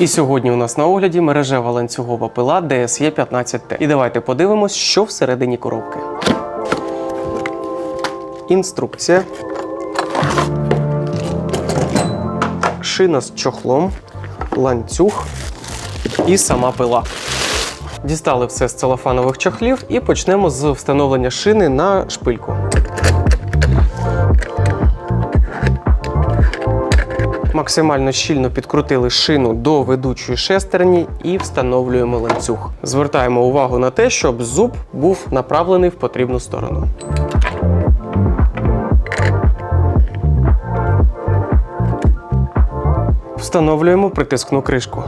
І сьогодні у нас на огляді мережева ланцюгова пила DSE 15T. І давайте подивимось, що всередині коробки. Інструкція. Шина з чохлом, ланцюг і сама пила. Дістали все з целофанових чохлів і почнемо з встановлення шини на шпильку. Максимально щільно підкрутили шину до ведучої шестерні і встановлюємо ланцюг. Звертаємо увагу на те, щоб зуб був направлений в потрібну сторону. Встановлюємо притискну кришку.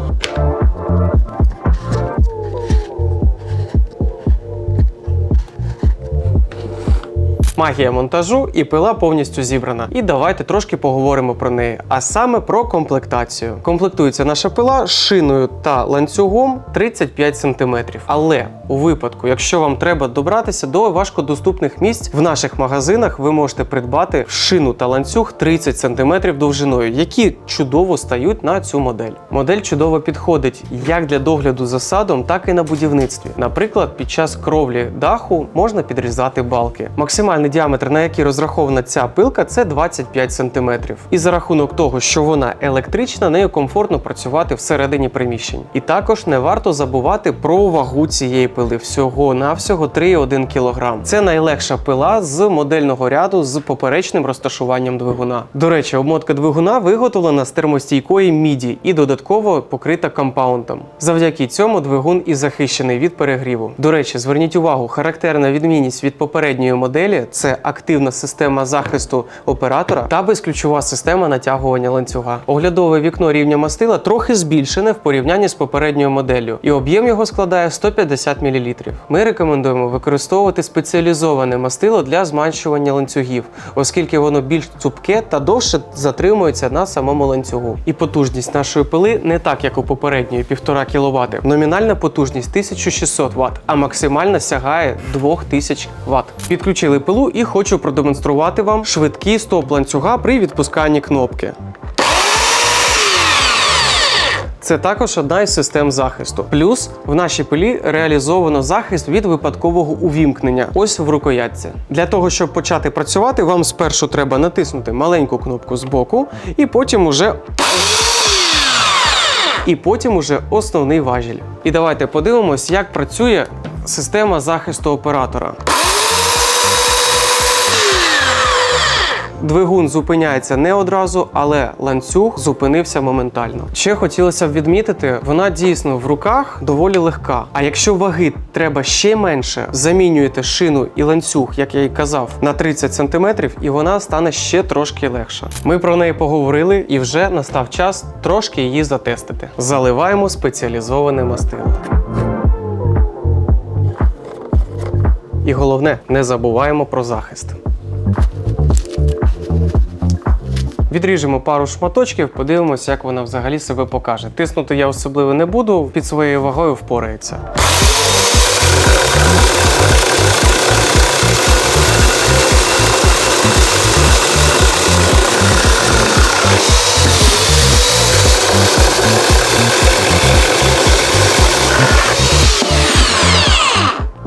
Магія монтажу і пила повністю зібрана. І давайте трошки поговоримо про неї, а саме про комплектацію. Комплектується наша пила шиною та ланцюгом 35 см. Але у випадку, якщо вам треба добратися до важкодоступних місць в наших магазинах, ви можете придбати шину та ланцюг 30 см довжиною, які чудово стають на цю модель. Модель чудово підходить як для догляду за садом, так і на будівництві. Наприклад, під час кровлі даху можна підрізати балки. Максимальний діаметр, на який розрахована ця пилка, це 25 см. І за рахунок того, що вона електрична, нею комфортно працювати всередині приміщень. І також не варто забувати про вагу цієї пили всього навсього 3,1 кг. Це найлегша пила з модельного ряду з поперечним розташуванням двигуна. До речі, обмотка двигуна виготовлена з термостійкої міді і додатково покрита компаундом. Завдяки цьому двигун і захищений від перегріву. До речі, зверніть увагу, характерна відмінність від попередньої моделі це активна система захисту оператора та безключова система натягування ланцюга. Оглядове вікно рівня мастила трохи збільшене в порівнянні з попередньою моделлю, і об'єм його складає 150 мл. Ми рекомендуємо використовувати спеціалізоване мастило для зменшування ланцюгів, оскільки воно більш цупке та довше затримується на самому ланцюгу. І потужність нашої пили не так, як у попередньої 1,5 кВт. Номінальна потужність 1600 Вт, а максимальна сягає 2000 Вт. Підключили пилу і хочу продемонструвати вам швидкий стоп ланцюга при відпусканні кнопки. Це також одна із систем захисту. Плюс в нашій пилі реалізовано захист від випадкового увімкнення. Ось в рукоятці. Для того, щоб почати працювати, вам спершу треба натиснути маленьку кнопку збоку, і потім уже. І потім уже основний важіль. І давайте подивимось, як працює система захисту оператора. Двигун зупиняється не одразу, але ланцюг зупинився моментально. Ще хотілося б відмітити, вона дійсно в руках доволі легка. А якщо ваги треба ще менше, замінюєте шину і ланцюг, як я й казав, на 30 см, і вона стане ще трошки легша. Ми про неї поговорили, і вже настав час трошки її затестити. Заливаємо спеціалізоване мастило. І головне, не забуваємо про захист. Відріжемо пару шматочків, подивимося, як вона взагалі себе покаже. Тиснути я особливо не буду, під своєю вагою впорається.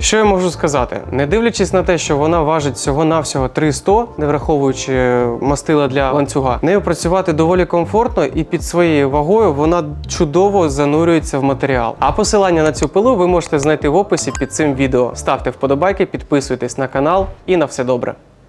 Що я можу сказати? Не дивлячись на те, що вона важить всього-навсього 300, не враховуючи мастила для ланцюга, нею працювати доволі комфортно і під своєю вагою вона чудово занурюється в матеріал. А посилання на цю пилу ви можете знайти в описі під цим відео. Ставте вподобайки, підписуйтесь на канал і на все добре.